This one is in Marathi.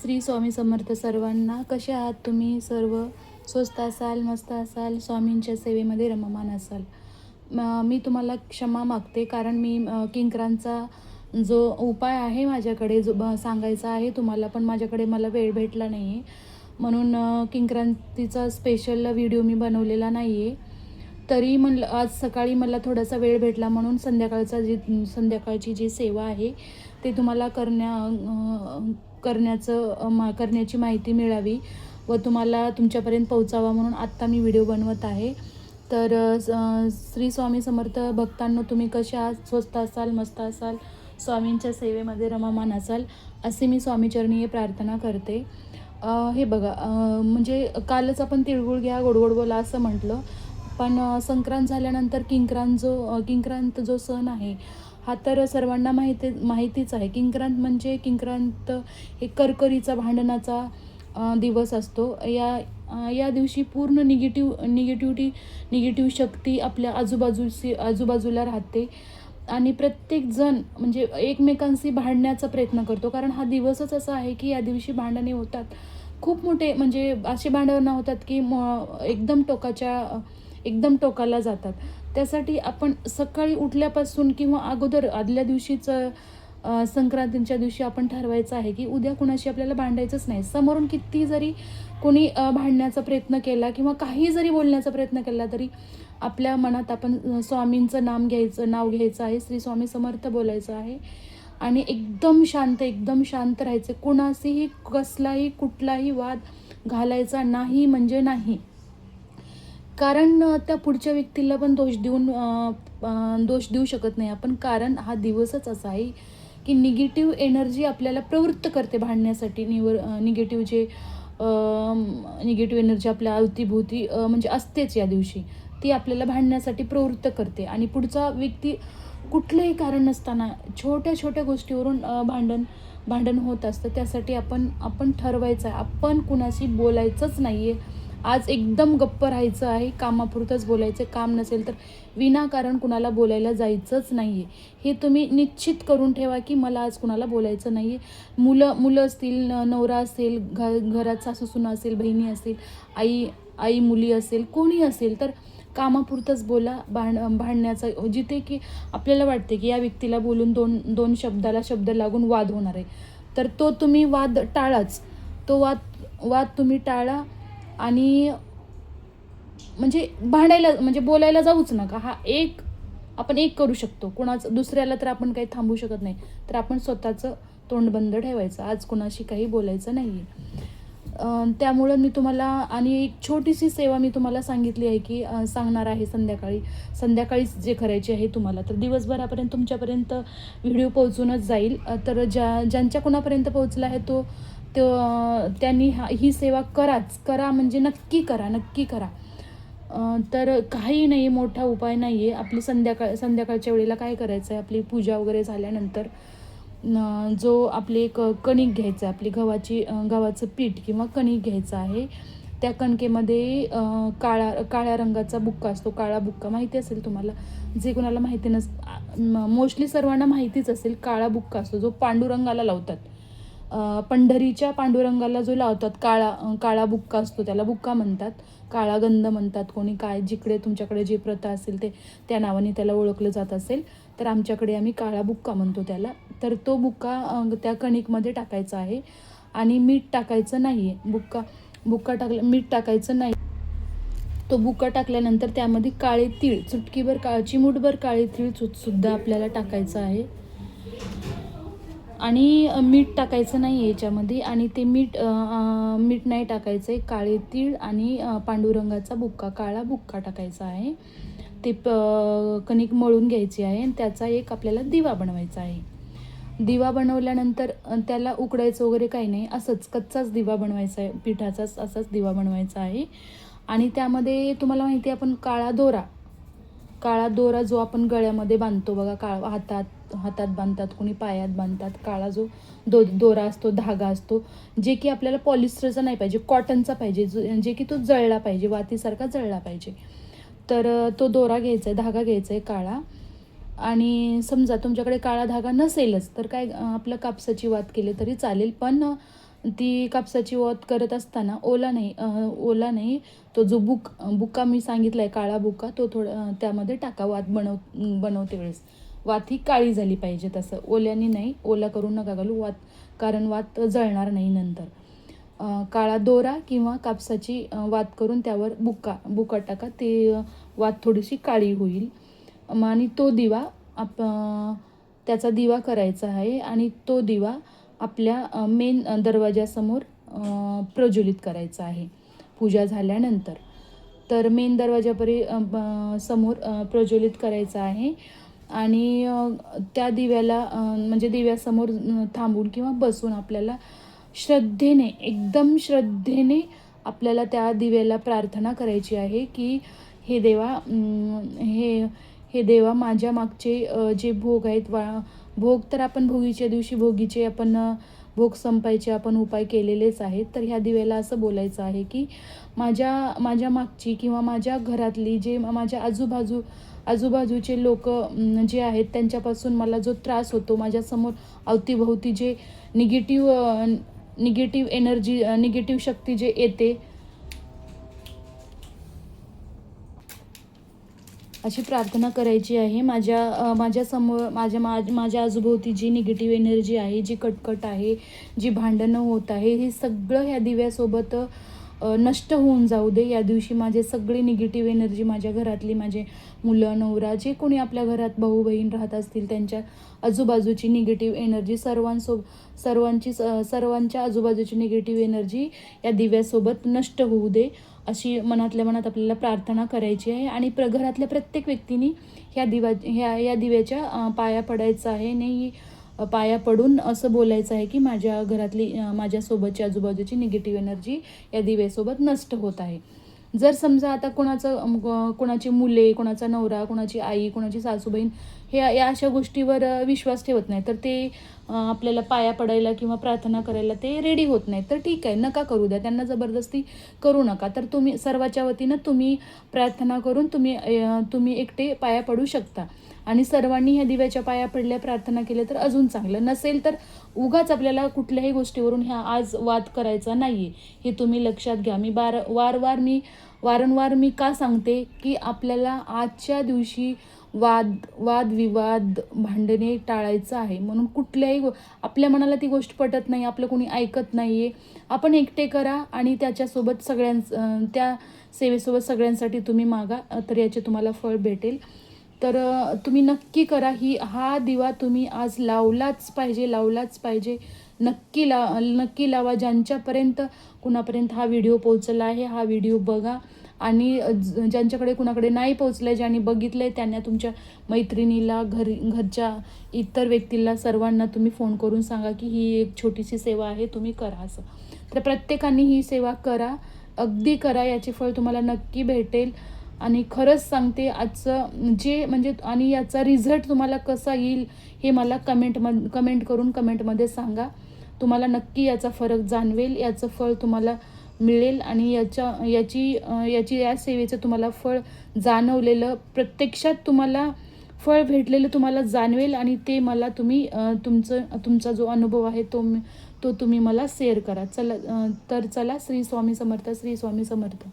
श्री स्वामी समर्थ सर्वांना कसे आहात तुम्ही? सर्व स्वस्त असाल मस्त असाल स्वामींच्या सेवेमध्ये रममान असाल. मी तुम्हाला क्षमा मागते कारण मी किंकरांचा जो उपाय आहे माझ्याकडे जो ब- सांगायचा आहे तुम्हाला पण माझ्याकडे मला वेळ भेटला नाही आहे म्हणून किंक्रांतीचा स्पेशल व्हिडिओ मी बनवलेला नाही आहे तरी म्हणलं आज सकाळी मला थोडासा वेळ भेटला म्हणून संध्याकाळचा जी संध्याकाळची जी सेवा आहे ते तुम्हाला करण्या करण्याचं मा करण्याची माहिती मिळावी व तुम्हाला तुमच्यापर्यंत पोहोचावा म्हणून आत्ता मी व्हिडिओ बनवत आहे. तर स- श्री स्वामी समर्थ भक्तांनो तुम्ही कसे आहात? स्वस्त असाल मस्त असाल? स्वामींच्या सेवेमध्ये रमामान असाल? असे मी स्वामीचरणी प्रार्थना करते. हे बघा म्हणजे कालच आपण तिळगुळ घ्या गोडगोड बोला असं म्हटलं. पण संक्रांत झाल्यानंतर किंक्रांत जो किंक्रांत जो सण आहे हा तर सर्वांना माहिती माहितीच आहे. किंक्रांत म्हणजे किंक्रांत हे करकरीचा भांडणाचा दिवस असतो. या या दिवशी पूर्ण निगेटिव्ह निगेटिव्हिटी निगेटिव्ह शक्ती आपल्या आजूबाजूशी आजूबाजूला राहते. आणि प्रत्येकजण म्हणजे एकमेकांशी भांडण्याचा प्रयत्न करतो. कारण हा दिवसच असा आहे की या दिवशी भांडणे होतात. खूप मोठे म्हणजे असे भांडणं होतात की म एकदम टोकाच्या एकदम टोकाला जातात. त्यासाठी आपण सकाळी उठल्यापासून किंवा अगोदर आदल्या दिवशीच संक्रांतीच्या दिवशी आपण ठरवायचं आहे की उद्या कुणाशी आपल्याला भांडायचंच नाही. समोरून किती जरी कोणी भांडण्याचा प्रयत्न केला किंवा काही जरी बोलण्याचा प्रयत्न केला तरी आपल्या मनात आपण स्वामींचं नाम घ्यायचं नाव घ्यायचं आहे. श्री स्वामी समर्थ बोलायचं आहे. आणि एकदम शांत एकदम शांत राहायचे. कुणाशीही कसलाही कुठलाही वाद घालायचा नाही म्हणजे नाही. कारण त्या पुढच्या व्यक्तीला पण दोष देऊन दोष देऊ शकत नाही आपण. कारण हा दिवसच असा आहे की निगेटिव्ह एनर्जी आपल्याला प्रवृत्त करते भांडण्यासाठी. निवर निगेटिव्ह जे निगेटिव्ह एनर्जी आपल्या अवतीभोवती म्हणजे असतेच या दिवशी. ती आपल्याला भांडण्यासाठी प्रवृत्त करते. आणि पुढचा व्यक्ती कुठलंही कारण नसताना छोट्या छोट्या गोष्टीवरून भांडण भांडण होत असतं. त्यासाठी आपण आपण ठरवायचं आहे. आपण कुणाशी बोलायचंच नाही आहे आज एकदम गप्प राहायचं आहे कामापुरतंच बोलायचं काम नसेल तर विनाकारण कुणाला बोलायला जायचंच नाही आहे हे तुम्ही निश्चित करून ठेवा की मला आज कुणाला बोलायचं नाही आहे मुलं मुलं असतील नवरा असेल घ घरात सासूसून असेल बहिणी असेल आई आई मुली असेल कोणी असेल तर कामापुरतंच बोला भांड भांडण्याचा जिथे की आपल्याला वाटते की या व्यक्तीला बोलून दोन दोन शब्दाला शब्द लागून वाद होणार आहे. तर तो तुम्ही वाद टाळाच. तो वाद वाद तुम्ही टाळा. आणि म्हणजे भांडायला म्हणजे बोलायला जाऊच नका. हा एक आपण एक करू शकतो. कुणाचं दुसऱ्याला तर आपण काही थांबू शकत नाही. तर आपण स्वतःचं तोंड बंद ठेवायचं. आज कुणाशी काही बोलायचं नाही आहे त्यामुळं मी तुम्हाला आणि एक छोटीशी सेवा मी तुम्हाला सांगितली आहे की सांगणार आहे संध्याकाळी. संध्याकाळीच जे करायची आहे तुम्हाला. तर दिवसभरापर्यंत तुमच्यापर्यंत व्हिडिओ पोहोचूनच जाईल. तर ज्या ज्यांच्या कुणापर्यंत पोहोचला आहे तो तो त्यांनी ह्या ही सेवा कराच करा म्हणजे नक्की करा नक्की करा. तर काही नाही मोठा उपाय नाही आहे आपली संध्याकाळ संध्याकाळच्या वेळेला काय करायचं आहे आपली पूजा वगैरे झाल्यानंतर जो आपले एक कणिक घ्यायचं आहे आपली गव्हाची गव्हाचं पीठ किंवा कणिक घ्यायचं आहे त्या कणकेमध्ये काळा काळ्या रंगाचा बुक्का असतो काळा बुक्का माहिती असेल तुम्हाला? जे कोणाला माहिती नस मोस्टली सर्वांना माहितीच असेल काळा बुक्का असतो जो पांडुरंगाला लावतात. पंढरीच्या पांडुरंगाला जो लावतात काळा काळा बुक्का असतो त्याला बुक्का म्हणतात. काळा गंध म्हणतात कोणी काय जिकडे तुमच्याकडे जी प्रथा असेल ते त्या नावाने त्याला ओळखलं जात असेल तर आमच्याकडे आम्ही काळा बुक्का म्हणतो त्याला. तर तो बुक्का त्या कणिकमध्ये टाकायचा आहे. आणि मीठ टाकायचं नाही आहे बुक्का बुक्का टाकलं मीठ टाकायचं नाही. तो बुक्का टाकल्यानंतर त्यामध्ये काळे तीळ चुटकीभर काळची चिमूटभर काळे तीळ सुद्धा आपल्याला टाकायचं आहे. आणि मीठ टाकायचं नाही आहे याच्यामध्ये आणि ते मीठ मीठ नाही टाकायचं आहे काळे तीळ आणि पांडुरंगाचा बुक्का काळा बुक्का टाकायचा आहे. ते प कणिक मळून घ्यायची आहे आणि त्याचा एक आपल्याला दिवा बनवायचा आहे. दिवा बनवल्यानंतर त्याला उकडायचं वगैरे काही नाही. असंच कच्चाच दिवा बनवायचा आहे. पिठाचाच असाच दिवा बनवायचा आहे. आणि त्यामध्ये तुम्हाला माहिती आहे आपण काळा दोरा काळा दोरा जो आपण गळ्यामध्ये बांधतो बघा काळ हातात हातात बांधतात कोणी पायात बांधतात काळा जो दो दोरा असतो धागा असतो जे की आपल्याला पॉलिस्टरचा नाही पाहिजे कॉटनचा पाहिजे जो जे की तो जळला पाहिजे वातीसारखा जळला पाहिजे. तर तो दोरा घ्यायचा आहे धागा घ्यायचा आहे काळा. आणि समजा तुमच्याकडे काळा धागा नसेलच तर काय आपलं कापसाची वात केली तरी चालेल पण ती कापसाची वत करत असताना ओला नाही ओला नाही तो जो बुक बुका मी सांगितला आहे काळा बुका तो थोडा त्यामध्ये टाका वात बनव बनवते वेळेस. वात ही काळी झाली पाहिजे तसं. ओल्याने नाही ओला करून नका घालू वात कारण वात जळणार नाही नंतर. काळा दोरा किंवा कापसाची वात करून त्यावर बुका बुका टाका ते वात थोडीशी काळी होईल. आणि तो दिवा आप त्याचा दिवा करायचा आहे आणि तो दिवा आपल्या मेन दरवाजासमोर प्रज्वलित करायचं आहे. पूजा झाल्यानंतर. तर मेन दरवाजापरी समोर प्रज्वलित करायचं आहे. आणि त्या दिव्याला म्हणजे दिव्यासमोर थांबून किंवा बसून आपल्याला श्रद्धेने एकदम श्रद्धेने आपल्याला त्या दिव्याला प्रार्थना करायची आहे की हे देवा हे हे देवा माझ्या मागचे जे भोग आहेत वा भोग तर आपण भोगीच्या दिवशी भोगीचे आपण भोग संपायचे आपण उपाय केलेलेच आहेत. तर ह्या दिव्याला असं बोलायचं आहे की माझ्या माझ्या मागची किंवा माझ्या घरातली जे माझ्या आजूबाजू आजूबाजूचे लोक जे आहेत त्यांच्यापासून मला जो त्रास होतो माझ्यासमोर अवतीभोवती जे निगेटिव्ह निगेटिव्ह एनर्जी निगेटिव्ह शक्ती जे येते अशी प्रार्थना करायची आहे. माझ्या माझ्यासमोर माझ्या मा माझ्या आजूभोवती जी निगेटिव्ह एनर्जी आहे जी कटकट आहे जी भांडणं होत आहे हे सगळं ह्या दिव्यासोबत नष्ट होऊन जाऊ दे. या दिवशी माझे सगळी निगेटिव्ह एनर्जी माझ्या घरातली माझे मुलं नवरा जे कोणी आपल्या घरात भाऊ बहीण राहत असतील त्यांच्या आजूबाजूची निगेटिव्ह एनर्जी सर्वांसो सर्वांची सर्वांच्या आजूबाजूची निगेटिव्ह एनर्जी या दिव्यासोबत नष्ट होऊ दे. अशी मनातल्या मनात आपल्याला प्रार्थना करायची आहे आणि प्र घरातल्या प्रत्येक व्यक्तीने ह्या दिवा ह्या या दिव्याच्या पाया पडायचं आहे. नाही पाया पडून असं बोलायचं आहे की माझ्या घरातली माझ्यासोबतची आजूबाजूची निगेटिव्ह एनर्जी या दिव्यासोबत नष्ट होत आहे. जर समजा आता कोणाचं कोणाची मुले कोणाचा नवरा कोणाची आई कोणाची सासूबहीण हे या अशा गोष्टीवर विश्वास ठेवत नाही तर ते आपल्याला पाया पडायला किंवा प्रार्थना करायला ते रेडी होत नाही तर ठीक आहे नका करू द्या त्यांना जबरदस्ती करू नका. तर तुम्ही सर्वाच्या वतीनं तुम्ही प्रार्थना करून तुम्ही तुम्ही एकटे पाया पडू शकता. आणि सर्वांनी ह्या दिव्याच्या पाया पडल्या प्रार्थना केल्या तर अजून चांगलं नसेल तर उगाच आपल्याला कुठल्याही गोष्टीवरून ह्या आज वाद करायचा नाही आहे हे तुम्ही लक्षात घ्या. मी बार वारंवार मी वारंवार मी का सांगते की आपल्याला आजच्या दिवशी वाद वादविवाद भांडणे टाळायचं आहे. म्हणून कुठल्याही गो आपल्या मनाला ती गोष्ट पटत नाही आपलं कोणी ऐकत नाही आहे आपण एकटे करा आणि त्याच्यासोबत सगळ्यां त्या सेवेसोबत सगळ्यांसाठी तुम्ही मागा तर याचे तुम्हाला फळ भेटेल. तर तुम्ही नक्की करा. ही हा दिवा तुम्ही आज लावलाच पाहिजे लावलाच पाहिजे. नक्की ला नक्की लावा. ज्यांच्यापर्यंत कुणापर्यंत हा व्हिडिओ पोहोचला आहे हा व्हिडिओ बघा. आणि ज- ज्यांच्याकडे कुणाकडे नाही पोहोचलं आहे ज्यांनी बघितलं आहे त्यांना तुमच्या मैत्रिणीला घर घरच्या इतर व्यक्तीला सर्वांना तुम्ही फोन करून सांगा की ही एक छोटीशी सेवा आहे तुम्ही करा असं. तर प्रत्येकाने ही सेवा करा. अगदी करा. याचे फळ तुम्हाला नक्की भेटेल. आणि खरंच सांगते आजचं जे म्हणजे आणि याचा रिझल्ट तुम्हाला कसा येईल हे मला कमेंटम कमेंट करून कमेंटमध्ये सांगा. तुम्हाला नक्की याचा फरक जाणवेल याचं फळ तुम्हाला मिळेल आणि याच्या याची याची या सेवेचं तुम्हाला फळ जाणवलेलं प्रत्यक्षात तुम्हाला फळ भेटलेलं तुम्हाला जाणवेल आणि ते मला तुम्ही तुमचं तुमचा जो अनुभव आहे तो तो तुम्ही मला शेअर करा. चला तर चला श्री स्वामी समर्थ श्री स्वामी समर्थ.